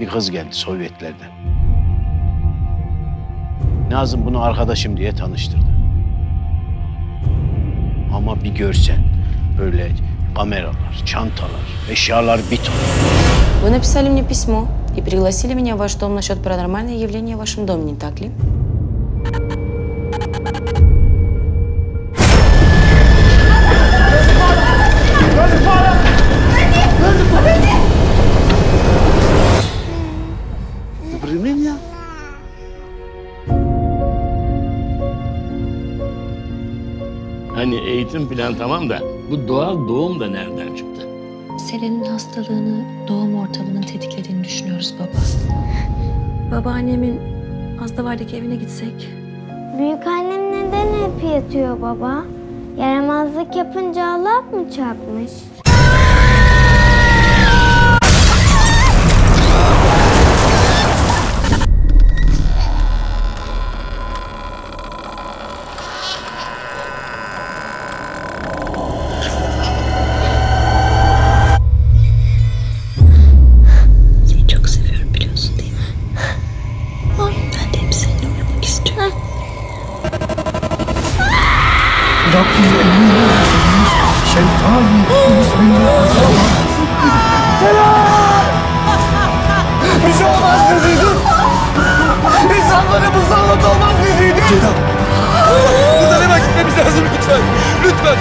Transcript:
bir kız geldi Sovyetlerden. Nazım bunu arkadaşım diye tanıştırdı. Ama bir görsen böyle kameralar, çantalar, eşyalar bir ton. Вы написали мне письмо и пригласили меня в ваш дом насчет паранормального явления в вашем доме, не так ли? Devrimin ya. Hani eğitim plan tamam da bu doğal doğum da nereden çıktı? Selen'in hastalığını doğum ortamının tetiklediğini düşünüyoruz baba. Babaannemin Azdavardaki evine gitsek. Büyük annem neden hep yatıyor baba? Yaramazlık yapınca Allah mı çarpmış? Heh. Rabbim emrine verilmiş şeytan Celal! Bir şey olmaz bu sallat olmaz lütfen. Lütfen.